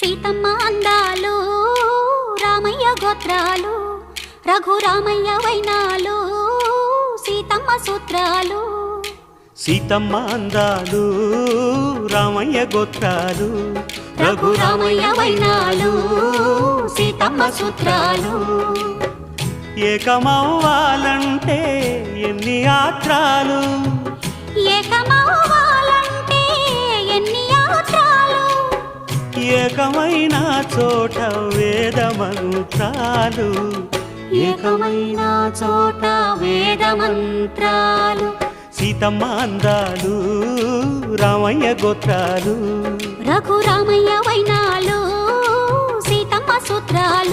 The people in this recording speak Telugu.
సీతమ్మ అందాలు రామయ్య గోత్రాలు రఘురామయ్య వైనాలు సీతమ్మ సూత్రాలు. సీతమ్మ అందాలు రామయ్య గోత్రాలు రఘురామయ్య వైనాలు సీతమ్మ సూత్రాలు. ఏకమవ్వాలంటే ఎన్ని ఆత్రాలు? ఏకమైన చోట వేదమను చాలు. ఏకమైన చోట వేదమంత్రాలు. సీతమ్మ అందాలు రామయ్య గోత్రాలు. రఘురామయ్య వైనాలు సీతమ్మ సూత్రాలు.